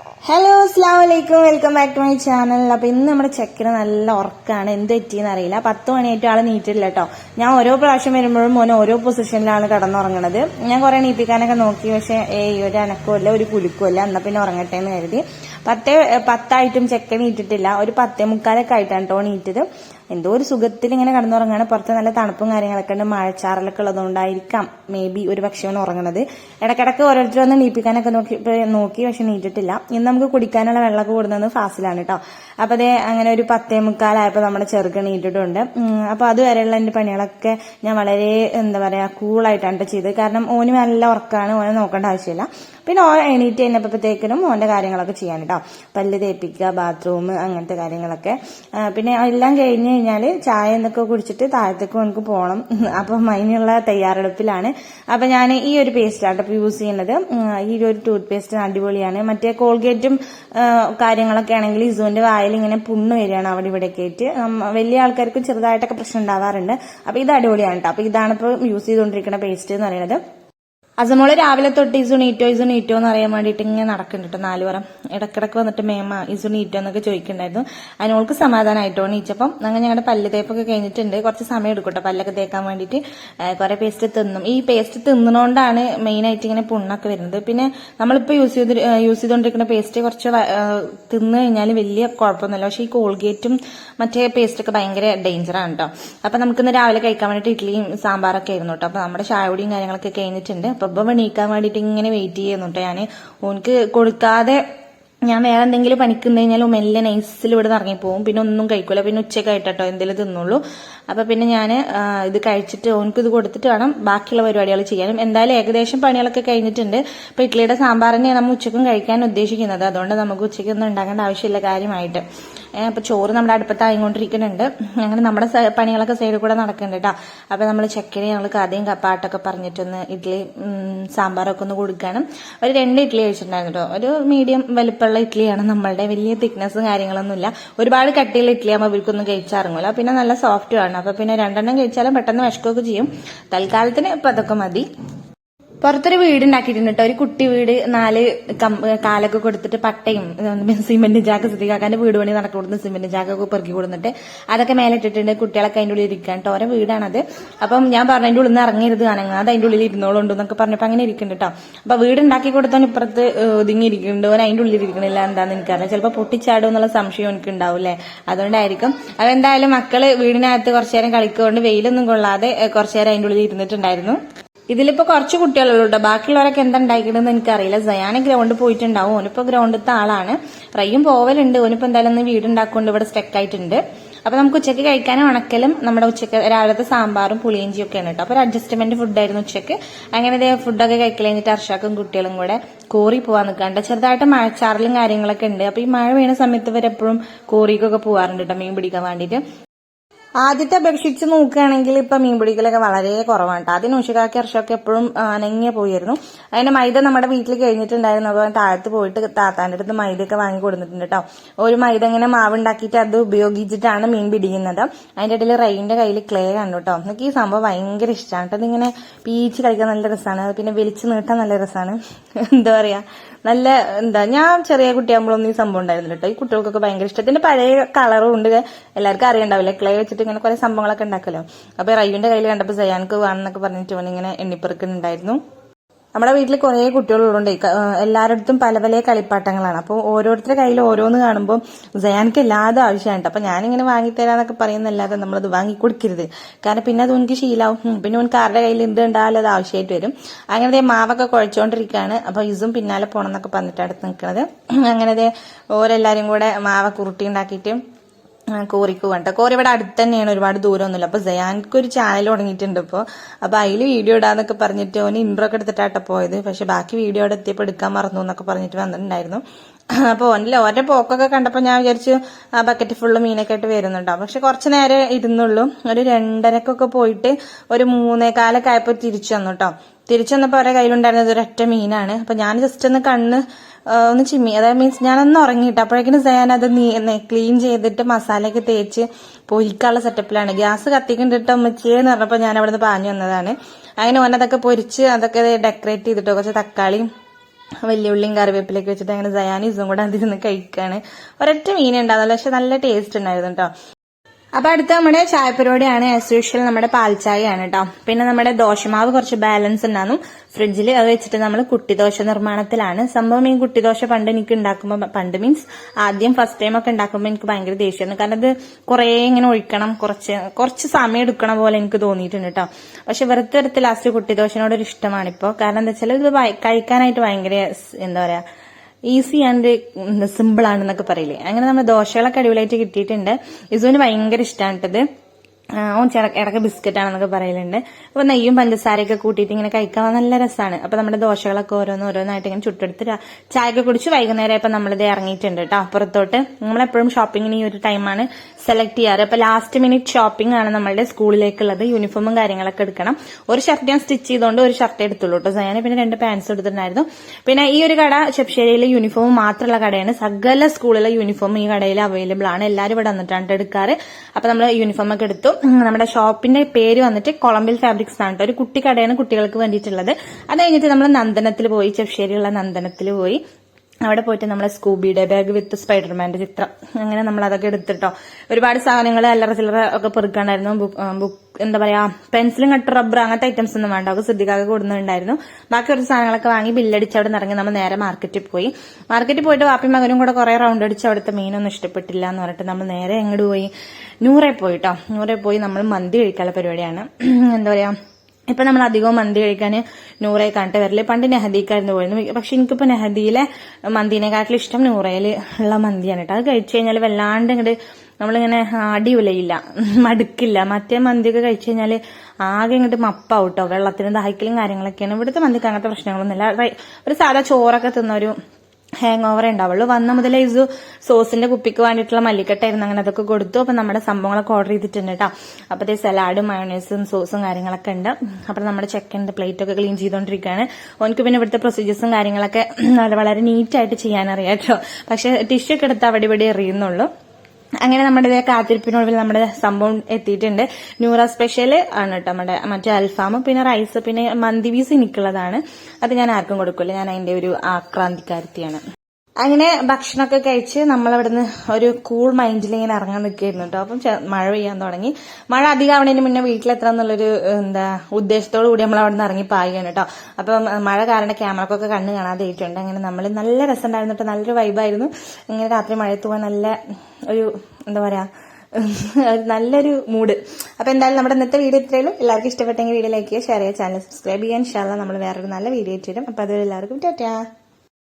Hello അസ്ലാം വലൈക്കും welcome back to my channel അപ്പൊ ഇന്ന് നമ്മുടെ ചെക്കിന് നല്ല ഉറക്കാണ്. എന്ത് പറ്റിയെന്ന് അറിയില്ല. പത്ത് മണിയായിട്ട് ആൾ നീറ്റില്ല കേട്ടോ ഞാൻ ഓരോ പ്രാവശ്യം വരുമ്പോഴും മോനെ ഓരോ പൊസിഷനിലാണ് കിടന്നുറങ്ങണത്. ഞാൻ കുറെ നീപ്പിക്കാനൊക്കെ നോക്കി. പക്ഷെ ഏ ഒരു അനക്കമില്ല ഒരു കുലുക്കുമില്ല എന്നാ പിന്നെ ഉറങ്ങട്ടെ എന്ന് കരുതി. പത്തേ പത്തായിട്ടും ചെക്കൻ നീറ്റിട്ടില്ല. ഒരു പത്തേ മുക്കാലൊക്കെ ആയിട്ടാണ് കേട്ടോ നീറ്റത്. എന്തോ ഒരു സുഖത്തിൽ ഇങ്ങനെ കടന്നുറങ്ങാണ്. പുറത്ത് നല്ല തണുപ്പും കാര്യങ്ങളൊക്കെ ഉണ്ട്. മഴച്ചാറലൊക്കെ ഉള്ളതുകൊണ്ടായിരിക്കാം. മേ ബി ഒരു പക്ഷേ അവൻ ഉറങ്ങണത്. ഇടക്കിടക്ക് ഓരോരുത്തർ വന്ന് നീപ്പിക്കാനൊക്കെ നോക്കി നോക്കി പക്ഷെ നീറ്റിട്ടില്ല ഇന്ന് നമുക്ക് കുടിക്കാനുള്ള വെള്ളമൊക്കെ കൊടുക്കുന്നത് ഫാസിലാണ് കേട്ടോ അപ്പൊ അതേ അങ്ങനെ ഒരു പത്തേ മുക്കാലായപ്പോൾ നമ്മുടെ ചെറുക്ക് നീറ്റിട്ടുണ്ട് ഉം, അപ്പൊ അതുവരെയുള്ള എന്റെ പണികളൊക്കെ ഞാൻ വളരെ എന്താ പറയാ കൂളായിട്ടാണ് ചെയ്തത്. കാരണം ഓന് നല്ല ഉറക്കാണ്. ഓനെ നോക്കേണ്ട ആവശ്യമില്ല. പിന്നെ ഓൻ എണീറ്റ് കഴിഞ്ഞപ്പോഴത്തേക്കിനും ഓന്റെ കാര്യങ്ങളൊക്കെ ചെയ്യാൻ കേട്ടോ പല്ല് തേപ്പിക്കുക ബാത്റൂം അങ്ങനത്തെ കാര്യങ്ങളൊക്കെ. പിന്നെ എല്ലാം കഴിഞ്ഞ് കഴിഞ്ഞാൽ ചായ എന്നൊക്കെ കുടിച്ചിട്ട് താഴത്തേക്ക് നമുക്ക് പോകണം അപ്പം അതിനുള്ള തയ്യാറെടുപ്പിലാണ്. അപ്പം ഞാൻ ഈ ഒരു പേസ്റ്റാണ് ഇപ്പോൾ യൂസ് ചെയ്യുന്നത്. ഈ ഒരു ടൂത്ത് പേസ്റ്റ് അടിപൊളിയാണ്. മറ്റേ കോൾഗേറ്റും കാര്യങ്ങളൊക്കെ ആണെങ്കിൽ ഇസുവിന്റെ വായിൽ ഇങ്ങനെ പുണ്ണ് വരികയാണ് അവിടെ ആയിട്ട്. വലിയ ആൾക്കാർക്ക് ചെറുതായിട്ടൊക്കെ പ്രശ്നം ഉണ്ടാവാറുണ്ട്. അപ്പോൾ ഇത് അടിപൊളിയാണ് കേട്ടോ അപ്പോൾ ഇതാണ് ഇപ്പോൾ യൂസ് ചെയ്തുകൊണ്ടിരിക്കുന്ന പേസ്റ്റ് എന്ന് പറയുന്നത്. അസമോൾ രാവിലെ തൊട്ട് ഇസു നീറ്റോ ഇസു നീറ്റോ എന്ന് അറിയാൻ വേണ്ടിയിട്ട് ഇങ്ങനെ നടക്കുന്നുണ്ട് കേട്ടോ നാല് പുറം. ഇടക്കിടക്ക് വന്നിട്ട് മേമ ഇസു നീറ്റോ എന്നൊക്കെ ചോദിക്കുന്നുണ്ടായിരുന്നു. അതിനോൾക്ക് സമാധാനമായിട്ടോ നീച്ചപ്പം അങ്ങനെ ഞങ്ങളുടെ പല്ല് തേപ്പൊക്കെ കഴിഞ്ഞിട്ടുണ്ട്. കുറച്ച് സമയം എടുക്കും പല്ലൊക്കെ തേക്കാൻ വേണ്ടിയിട്ട്. കുറെ പേസ്റ്റ് തിന്നും. ഈ പേസ്റ്റ് തിന്നണോണ്ടാണ് മെയിൻ ആയിട്ട് ഇങ്ങനെ പുണ്ണൊക്കെ വരുന്നത്. പിന്നെ നമ്മളിപ്പോൾ യൂസ് ചെയ്ത് യൂസ് ചെയ്തുകൊണ്ടിരിക്കുന്ന പേസ്റ്റ് കുറച്ച് തിന്നു കഴിഞ്ഞാൽ വലിയ കുഴപ്പമൊന്നുമില്ല പക്ഷേ ഈ കോൾഗേറ്റും മറ്റേ പേസ്റ്റൊക്കെ ഭയങ്കര ഡേഞ്ചറാണ് കേട്ടോ അപ്പൊ നമുക്കിന്ന് രാവിലെ കഴിക്കാൻ വേണ്ടിയിട്ട് ഇഡ്ഡലിയും സാമ്പാറൊക്കെ ആയിരുന്നു കേട്ടോ അപ്പൊ നമ്മുടെ ചായപൊടിയും കാര്യങ്ങളൊക്കെ കഴിഞ്ഞിട്ടുണ്ട്. അപ്പൊ ഇപ്പം എണീക്കാൻ വേണ്ടിയിട്ട് ഇങ്ങനെ വെയിറ്റ് ചെയ്യുന്നു കേട്ടോ ഞാൻ ഓനക്ക് കൊടുക്കാതെ ഞാൻ വേറെ എന്തെങ്കിലും പണിക്കുന്ന കഴിഞ്ഞാൽ മെല്ലെ നൈസിൽ ഇവിടെ നിന്ന് ഇറങ്ങിപ്പോവും. പിന്നെ ഒന്നും കഴിക്കൂല. പിന്നെ ഉച്ചയ്ക്ക് ഉച്ചക്കായിട്ടോ എന്തെങ്കിലും തിന്നുള്ളൂ. അപ്പൊ പിന്നെ ഞാൻ ഇത് കഴിച്ചിട്ട് ഓനക്ക് ഇത് കൊടുത്തിട്ട് വേണം ബാക്കിയുള്ള പരിപാടികൾ ചെയ്യാനും. എന്തായാലും ഏകദേശം പണികളൊക്കെ കഴിഞ്ഞിട്ടുണ്ട്. ഇപ്പൊ ഇഡ്ലിയുടെ സാമ്പാർ തന്നെയാണ് നമ്മൾ ഉച്ചക്കും കഴിക്കാൻ ഉദ്ദേശിക്കുന്നത്. അതുകൊണ്ട് നമുക്ക് ഉച്ചയ്ക്കൊന്നും ഉണ്ടാക്കേണ്ട ആവശ്യമില്ല കാര്യമായിട്ട്. അപ്പൊ ചോറ് നമ്മുടെ അടുപ്പത്ത് ആയിക്കൊണ്ടിരിക്കുന്നുണ്ട്. അങ്ങനെ നമ്മുടെ പണികളൊക്കെ സൈഡിൽ കൂടെ നടക്കുന്നുണ്ട് കേട്ടോ അപ്പൊ നമ്മൾ ചെക്കന് ഞങ്ങൾ കഥയും കപ്പാട്ടൊക്കെ പറഞ്ഞിട്ടൊന്ന് ഇഡ്ഡലി സാമ്പാറൊക്കെ ഒന്ന് കൊടുക്കണം. ഒരു രണ്ട് ഇഡ്ഡലി കഴിച്ചിട്ടുണ്ടായിരുന്നു കേട്ടോ ഒരു മീഡിയം വലിപ്പമുള്ള ഇഡ്ഡലിയാണ് നമ്മളുടെ. വലിയ തിക്നെസ്സും കാര്യങ്ങളൊന്നുമില്ല. ഒരുപാട് കട്ടിയുള്ള ഇഡ്ഡലി ആകുമ്പോൾ ഇവർക്കൊന്നും കഴിച്ചാറുമില്ല പിന്നെ നല്ല സോഫ്റ്റുമാണ് അപ്പൊ പിന്നെ രണ്ടെണ്ണം കഴിച്ചാലും പെട്ടെന്ന് വിശക്കുകയൊക്കെ ചെയ്യും. തൽക്കാലത്തിന് ഇപ്പൊ അതൊക്കെ മതി. പുറത്തൊരു വീട് ഉണ്ടാക്കിയിട്ടുണ്ട് കേട്ടോ ഒരു കുട്ടി വീട് നാല് കാലൊക്കെ കൊടുത്തിട്ട് പട്ടയും സിമെന്റ് ജാക്ക് സിദ്ധിക്കാക്കാന്റെ വീട് പണി നടക്കി കൊടുത്ത് സിമെന്റ് ജാക്കൊക്കെ പെറുക്കി കൊടുത്തിട്ട് അതൊക്കെ മേലെ ഇട്ടിട്ടുണ്ട് കുട്ടികളൊക്കെ അതിന്റെ ഉള്ളിൽ ഇരിക്കാൻ ഓരോ വീടാണത്. അപ്പം ഞാൻ പറഞ്ഞു അതിന്റെ ഉള്ളിൽ നിന്ന് ഇറങ്ങരുത് കാണുക. അത് അതിന്റെ ഉള്ളിൽ ഇരുന്നോളുണ്ട് എന്നൊക്കെ പറഞ്ഞപ്പോ അങ്ങനെ ഇരിക്കുന്നുണ്ട് കേട്ടോ അപ്പൊ വീട് ഉണ്ടാക്കി കൊടുത്തവൻ ഇപ്പുറത്ത് ഒതുങ്ങിയിരിക്കുന്നുണ്ട്. ഓൻ അതിന്റെ ഉള്ളിൽ ഇരിക്കണില്ല. എന്താന്ന് എനിക്കറിയാം ചിലപ്പോൾ പൊട്ടിച്ചാടും എന്നുള്ള സംശയം എനിക്ക് ഉണ്ടാവില്ലേ അതുകൊണ്ടായിരിക്കും. അതെന്തായാലും മക്കൾ വീടിനകത്ത് കുറച്ചു നേരം കളിക്കൊണ്ട് വെയിലൊന്നും കൊള്ളാതെ കുറച്ചു നേരം അതിന്റെ ഉള്ളിൽ ഇരുന്നിട്ടുണ്ടായിരുന്നു. ഇതിലിപ്പോ കുറച്ച് കുട്ടികളുള്ളൂ കേട്ടോ. ബാക്കിയുള്ളവരൊക്കെ എന്താ എനിക്ക് എനിക്കറിയില്ല. സയാന ഗ്രൗണ്ടിൽ പോയിട്ടുണ്ടാവും. ഓനിപ്പോ ഗ്രൗണ്ടിലത്തെ ആളാണ്. റയ്യും പോവലുണ്ട്. ഓനിപ്പോ എന്തായാലും ഒന്ന് വീടുണ്ടാക്കൊണ്ട് ഇവിടെ സ്റ്റക്ക് ആയിട്ടുണ്ട്. അപ്പൊ നമുക്ക് ഉച്ചയ്ക്ക് കഴിക്കാനും ഉണക്കലും നമ്മുടെ ഉച്ചയ്ക്ക് രാവിലത്തെ സാമ്പാറും പുളിയിഞ്ചിയും ഒക്കെയാണ് കേട്ടോ. അപ്പൊ ഒരു അഡ്ജസ്റ്റ്മെന്റ് ഫുഡായിരുന്നു ഉച്ചയ്ക്ക്. അങ്ങനെ ഇതേ ഫുഡൊക്കെ കഴിക്കലഴിഞ്ഞിട്ട് അർഷാക്കും കുട്ടികളും കൂടെ കോറി പോവാൻ നിൽക്കാണ്ട് ചെറുതായിട്ട് മഴച്ചാറലും കാര്യങ്ങളൊക്കെ ഉണ്ട്. അപ്പൊ ഈ മഴ വീണ സമയത്ത് ഇവരെപ്പോഴും കോറിക്കൊക്കെ പോവാറുണ്ട് കേട്ടോ മീൻ പിടിക്കാൻ വേണ്ടിയിട്ട്. ആദ്യത്തെ അപേക്ഷിച്ച് നോക്കുകയാണെങ്കിൽ ഇപ്പൊ മീൻ പിടിക്കലൊക്കെ വളരെ കുറവാണ്. കേട്ടോ ആദ്യം ഉഷകാക്കി എപ്പോഴും അനങ്ങിയ പോയിരുന്നു. അതിന്റെ മൈദ നമ്മുടെ വീട്ടിൽ കഴിഞ്ഞിട്ടുണ്ടായിരുന്നു. അപ്പോൾ താഴത്ത് പോയിട്ട് താത്താന്റെ അടുത്ത് മൈദയൊക്കെ വാങ്ങി കൊടുത്തിട്ടുണ്ട് കേട്ടോ ഒരു മൈദ ഇങ്ങനെ മാവ് ഉണ്ടാക്കിയിട്ട് അത് ഉപയോഗിച്ചിട്ടാണ് മീൻ പിടിക്കുന്നത്. അതിന്റെ ഇടയിൽ റൈന്റെ കയ്യിൽ ക്ലേ കണ്ടു കേട്ടോ എനിക്ക് ഈ സംഭവം ഭയങ്കര ഇഷ്ടമാണ് കേട്ടോ അതിങ്ങനെ പീച്ച് കളിക്കാൻ നല്ല രസമാണ്. പിന്നെ വലിച്ചു നീട്ടാൻ നല്ല രസമാണ്. എന്താ പറയാ? നല്ല എന്താ ഞാൻ ചെറിയ കുട്ടിയാകുമ്പോഴൊന്നും ഈ സംഭവം ഉണ്ടായിരുന്നില്ല കേട്ടോ ഈ കുട്ടികൾക്കൊക്കെ ഭയങ്കര ഇഷ്ടത്തിന്റെ പഴയ കളറും ഉണ്ട്. എല്ലാവർക്കും അറിയണ്ടാവില്ല? ക്ലേ വെച്ചിട്ട് ഇങ്ങനെ കുറെ സംഭവങ്ങളൊക്കെ ഉണ്ടാക്കല്ലോ. അപ്പൊ റയ്യുവിന്റെ കയ്യിൽ കണ്ടപ്പോൾ സയാൻക്ക് വേണമെന്നൊക്കെ പറഞ്ഞിട്ട് ഇങ്ങനെ എണ്ണിപ്പെറുക്കുന്നുണ്ടായിരുന്നു. നമ്മുടെ വീട്ടിൽ കുറേ കുട്ടികളുള്ളതുകൊണ്ട് എല്ലാവരുടെ പല പല കളിപ്പാട്ടങ്ങളാണ്. അപ്പോൾ ഓരോരുത്തരുടെ കയ്യിൽ ഓരോന്ന് കാണുമ്പോൾ ജയാനക്ക് എല്ലാതും ആവശ്യമാണ് അപ്പൊ ഞാനിങ്ങനെ വാങ്ങിത്തരാന്നൊക്കെ പറയുന്നല്ലാതെ നമ്മളത് വാങ്ങി കൊടുക്കരുത് കാരണം പിന്നെ അത് എനിക്ക് ശീലാവും. പിന്നെ എനിക്ക് ആരുടെ കയ്യിൽ എന്ത് ഉണ്ടായാലും അത് ആവശ്യമായിട്ട് വരും. അങ്ങനെ മാവൊക്കെ കുഴച്ചുകൊണ്ടിരിക്കുകയാണ് അപ്പൊ ഇസും പിന്നാലെ പോണം എന്നൊക്കെ പറഞ്ഞിട്ട് അടുത്ത് നിൽക്കുന്നത് അങ്ങനെ ഓരെല്ലാരും കൂടെ മാവൊക്കെ ഉരുട്ടി ഉണ്ടാക്കിയിട്ട് കോറിക്ക് വേണ്ട കോറി ഇവിടെ അടുത്ത് തന്നെയാണ് ഒരുപാട് ദൂരമൊന്നുമില്ല. അപ്പൊ ജയാൻക്ക് ഒരു ചാനൽ തുടങ്ങിയിട്ടുണ്ട് ഇപ്പോൾ അപ്പൊ അതിൽ വീഡിയോ ഇടാന്നൊക്കെ പറഞ്ഞിട്ട് ഓന് ഇൻട്രോ ഒക്കെ എടുത്തിട്ടാട്ടോ പോയത്. പക്ഷെ ബാക്കി വീഡിയോ അവിടെ എത്തിയപ്പോൾ എടുക്കാൻ മറന്നു എന്നൊക്കെ പറഞ്ഞിട്ട് വന്നിട്ടുണ്ടായിരുന്നു. അപ്പൊ ഓനില്ല ഓരോ പോക്കൊക്കെ കണ്ടപ്പോൾ ഞാൻ വിചാരിച്ചു ആ ബക്കറ്റ് ഫുള്ള് മീനൊക്കെ ആയിട്ട് വരുന്നുണ്ടാവും പക്ഷെ കുറച്ച് നേരം ഇരുന്നുള്ളൂ. ഒരു രണ്ടരക്കൊക്കെ പോയിട്ട് ഒരു മൂന്നേകാലൊക്കെ ആയപ്പോൾ തിരിച്ചു വന്നു കേട്ടോ തിരിച്ചു വന്നപ്പോൾ അവരുടെ കയ്യിലുണ്ടായിരുന്നത് ഒരൊറ്റ മീനാണ്. അപ്പൊ ഞാൻ ജസ്റ്റ് ഒന്ന് കണ്ണ് ഒന്ന് ചിമ്മി. അതായത് മീൻസ് ഞാനൊന്ന് ഉറങ്ങിയിട്ട് അപ്പോഴേക്കും സയാൻ അത് ക്ലീൻ ചെയ്തിട്ട് മസാലയൊക്കെ തേച്ച് പൊരിക്കാനുള്ള സെറ്റപ്പിലാണ് ഗ്യാസ് കത്തിക്കണ്ടിട്ട് അമ്മച്ചേന്ന് പറഞ്ഞപ്പോൾ ഞാൻ അവിടെ നിന്ന് പാഞ്ഞു വന്നതാണ്. അങ്ങനെ വന്നതൊക്കെ പൊരിച്ച് അതൊക്കെ ഡെക്കറേറ്റ് ചെയ്തിട്ട്. കുറച്ച് തക്കാളിയും വലിയ ഉള്ളിയും കറിവേപ്പിലേക്ക് വെച്ചിട്ട് അങ്ങനെ സയാനീസും കൂടെ അതിൽ നിന്ന് കഴിക്കുകയാണ് ഒരൊറ്റ മീൻ പക്ഷെ നല്ല ടേസ്റ്റ് ഉണ്ടായിരുന്നു കേട്ടോ അപ്പൊ അടുത്ത നമ്മുടെ ചായ പരിപാടിയാണ് ആസ് യൂഷ്വൽ നമ്മുടെ പാൽച്ചായയാണ് കേട്ടോ പിന്നെ നമ്മുടെ ദോശമാവ് കുറച്ച് ബാലൻസ് ഉണ്ടായിരുന്നു ഫ്രിഡ്ജിൽ അത് വെച്ചിട്ട് നമ്മൾ കുട്ടിദോശ നിർമ്മാണത്തിലാണ്. സംഭവം ഈ കുട്ടിദോശ പണ്ട് എനിക്ക് ഉണ്ടാക്കുമ്പോൾ പണ്ട് മീൻസ് ആദ്യം ഫസ്റ്റ് ടൈം ഒക്കെ ഉണ്ടാക്കുമ്പോൾ എനിക്ക് ഭയങ്കര ദേഷ്യമായിരുന്നു കാരണം അത് കുറേ ഇങ്ങനെ ഒഴിക്കണം കുറച്ച് കുറച്ച് സമയം എടുക്കണ പോലെ എനിക്ക് തോന്നിയിട്ടുണ്ട് കേട്ടോ പക്ഷെ വെറുതെ വെറുതെ ലാസ്റ്റ് കുട്ടിദോശനോട് ഒരു ഇഷ്ടമാണ് ഇപ്പോൾ കാരണം എന്താ വെച്ചാൽ ഇത് കഴിക്കാനായിട്ട് ഭയങ്കര എന്താ പറയാ ഈസി ആൻഡ് സിമ്പിൾ ആണെന്നൊക്കെ പറയില്ലേ? അങ്ങനെ നമ്മൾ ദോശകളൊക്കെ അടിപൊളിയായിട്ട് കിട്ടിയിട്ടുണ്ട്. ഇസുവിന് ഭയങ്കര ഇഷ്ടമാണ് കേട്ടത്. ഓൻ ചെറ- ഇടയ്ക്ക് ബിസ്ക്കറ്റ് ആണെന്നൊക്കെ പറയലുണ്ട്. അപ്പൊ നെയ്യും പഞ്ചസാരയൊക്കെ കൂട്ടിയിട്ട് ഇങ്ങനെ കഴിക്കാൻ നല്ല രസമാണ് അപ്പൊ നമ്മുടെ ദോശകളൊക്കെ ഓരോന്ന് ഓരോന്നായിട്ട് ഇങ്ങനെ ചുട്ടെടുത്ത് ചായയൊക്കെ കുടിച്ച് വൈകുന്നേരം ഇപ്പൊ നമ്മളിത് ഇറങ്ങിയിട്ടുണ്ട് കേട്ടോ അപ്പുറത്തോട്ട് നമ്മളെപ്പോഴും ഷോപ്പിങ്ങിന് ഈ ഒരു ടൈമാണ് സെലക്ട് ചെയ്യാറ്. അപ്പൊ ലാസ്റ്റ് മിനിറ്റ് ഷോപ്പിംഗ് ആണ് നമ്മളുടെ സ്കൂളിലേക്കുള്ളത് യൂണിഫോമും കാര്യങ്ങളൊക്കെ എടുക്കണം. ഒരു ഷർട്ട് ഞാൻ സ്റ്റിച്ച് ചെയ്തുകൊണ്ട് ഒരു ഷർട്ട് എടുത്തുള്ളൂ കേട്ടോ. ഞാൻ പിന്നെ രണ്ട് പാൻസ് എടുത്തിട്ടുണ്ടായിരുന്നു. പിന്നെ ഈ ഒരു കട ചെപ്ശ്ശേരിയിലെ യൂണിഫോം മാത്രമുള്ള കടയാണ്. സകല സ്കൂളിലെ യൂണിഫോം ഈ കടയിൽ അവൈലബിൾ ആണ്. എല്ലാവരും ഇവിടെ വന്നിട്ടാണ് എടുക്കാറ്. അപ്പൊ നമ്മൾ യൂണിഫോം ഒക്കെ എടുത്തു. നമ്മുടെ ഷോപ്പിന്റെ പേര് വന്നിട്ട് കൊളംബിൽ ഫാബ്രിക്സ് ആണ് കേട്ടോ. ഒരു കുട്ടി കടയാണ് കുട്ടികൾക്ക് വേണ്ടിയിട്ടുള്ളത്. അത് കഴിഞ്ഞിട്ട് നമ്മൾ നന്ദനത്തിൽ പോയി ചെപ്ശ്ശേരിയുള്ള നന്ദനത്തിൽ പോയി. അവിടെ പോയിട്ട് നമ്മളെ സ്കൂബിയുടെ ബാഗ് വിത്ത് സ്പൈഡർമാന്റെ ചിത്രം. അങ്ങനെ നമ്മൾ അതൊക്കെ എടുത്തിട്ടോ. ഒരുപാട് സാധനങ്ങൾ അല്ലറ ചില്ലറ ഒക്കെ പെറുക്കാണ്ടായിരുന്നു. ബുക്ക് എന്താ പറയാ പെൻസിലും കട്ട് റബ്ബർ അങ്ങനത്തെ ഐറ്റംസ് ഒന്നും വേണ്ട. അവർക്ക് ശ്രദ്ധിക്കാതെ കൊടുക്കുന്നുണ്ടായിരുന്നു ബാക്കി കുറച്ച് സാധനങ്ങളൊക്കെ വാങ്ങി ബില്ലടിച്ച് അവിടെ ഇറങ്ങി നമ്മൾ നേരെ മാർക്കറ്റിൽ പോയി. മാർക്കറ്റിൽ പോയിട്ട് വാപ്പി മകനും കൂടെ കുറെ റൗണ്ട് അടിച്ച് അവിടുത്തെ മീനൊന്നും ഇഷ്ടപ്പെട്ടില്ല എന്ന് പറഞ്ഞിട്ട് നമ്മൾ നേരെ എങ്ങോട്ട് പോയി? നൂറെ പോയിട്ടോ. നൂറെ പോയി നമ്മൾ മന്തി കഴിക്കാനുള്ള പരിപാടിയാണ്. എന്താ പറയാ ഇപ്പൊ നമ്മൾ അധികവും മന്തി കഴിക്കാൻ നൂറെ കണ്ടിട്ട് വരില്ല? പണ്ട് നെഹദിക്കായിരുന്നു പോയിരുന്നു. പക്ഷെ എനിക്കിപ്പോ നെഹദിയിലെ മന്തിനെക്കാട്ടിലും ഇഷ്ടം നൂറയിൽ ഉള്ള മന്തിയാണ് കേട്ടോ. അത് കഴിച്ചു കഴിഞ്ഞാൽ വല്ലാണ്ട് ഇങ്ങോട്ട് നമ്മളിങ്ങനെ അടി ഉലയില്ല മടുക്കില്ല. മറ്റേ മന്തിയൊക്കെ കഴിച്ചു കഴിഞ്ഞാൽ ആകെ ഇങ്ങോട്ട് മപ്പാവും കേട്ടോ. വെള്ളത്തിന് ദാഹിക്കലും കാര്യങ്ങളൊക്കെയാണ്. ഇവിടുത്തെ മന്തിക്ക് അങ്ങനത്തെ പ്രശ്നങ്ങളൊന്നുമില്ല. ഒരു സാധാ ചോറൊക്കെ തിന്ന ഒരു ഹാങ് ഓവർ ഉണ്ടാവുള്ളൂ. വന്ന മുതൽ ഇസു സോസിന്റെ കുപ്പിക്ക് വേണ്ടിയിട്ടുള്ള മല്ലിക്കട്ടായിരുന്നു. അങ്ങനെ അതൊക്കെ കൊടുത്തു. അപ്പൊ നമ്മുടെ സംഭവങ്ങളൊക്കെ ഓർഡർ ചെയ്തിട്ടുണ്ട് കേട്ടോ അപ്പത്തെ സലാഡും മയോണൈസും സോസും കാര്യങ്ങളൊക്കെ ഉണ്ട്. അപ്പൊ നമ്മുടെ ചെക്കന്റെ പ്ലേറ്റ് ഒക്കെ ക്ലീൻ ചെയ്തുകൊണ്ടിരിക്കുകയാണ് ഓനക്ക് പിന്നെ ഇവിടുത്തെ പ്രൊസീജിയേഴ്സും കാര്യങ്ങളൊക്കെ വളരെ നീറ്റായിട്ട് ചെയ്യാനറിയാം കേട്ടോ പക്ഷെ ടിഷ്യൂ ഒക്കെ എടുത്ത് അവിടെ ഇവിടെ എറിയുന്നുള്ളൂ. അങ്ങനെ നമ്മുടെ കാത്തിരിപ്പിനൊടുവിൽ നമ്മുടെ സംഭവം എത്തിയിട്ടുണ്ട്. ന്യൂറ സ്പെഷ്യൽ ആണ് കേട്ടോ നമ്മുടെ മറ്റേ അൽഫാം പിന്നെ റൈസ് പിന്നെ മന്തി പീസ് എനിക്കുള്ളതാണ്. അത് ഞാൻ ആർക്കും കൊടുക്കില്ല ഞാൻ അതിന്റെ ഒരു ആക്രാന്തിക്കാരത്തിയാണ് അങ്ങനെ ഭക്ഷണമൊക്കെ കഴിച്ച് നമ്മളവിടുന്ന് ഒരു കൂൾ മൈൻഡിൽ ഇങ്ങനെ ഇറങ്ങാൻ നിൽക്കുകയായിരുന്നു കേട്ടോ. അപ്പം മഴ പെയ്യാൻ തുടങ്ങി. മഴ അധികം ആവണതിന് മുന്നേ വീട്ടിലെത്താൻ എന്നുള്ളൊരു എന്താ ഉദ്ദേശത്തോടു കൂടി നമ്മൾ അവിടെ നിന്ന് ഇറങ്ങി പായുകയാണ് കേട്ടോ. അപ്പം മഴ കാരണം ക്യാമറക്കൊക്കെ കണ്ണ് കാണാതെ ഇട്ടുണ്ട് അങ്ങനെ നമ്മൾ നല്ല രസമുണ്ടായിരുന്നു കേട്ടോ. നല്ലൊരു വൈബായിരുന്നു ഇങ്ങനെ രാത്രി മഴയത്ത് പോകാൻ നല്ല ഒരു എന്താ പറയാ നല്ലൊരു മൂഡ് അപ്പൊ എന്തായാലും നമ്മുടെ ഇന്നത്തെ വീഡിയോ ഇത്രയുള്ളൂ. എല്ലാവർക്കും ഇഷ്ടപ്പെട്ടെങ്കിൽ വീഡിയോ ലൈക്ക് ചെയ്യുക ഷെയർ ചെയ്യുക ചാനൽ സബ്സ്ക്രൈബ് ചെയ്യാൻ ഇൻഷാല്ല നമ്മൾ വേറൊരു നല്ല വീഡിയോ ഇട്ടിരും അപ്പൊ അതുവരെ എല്ലാവർക്കും ടാറ്റാ.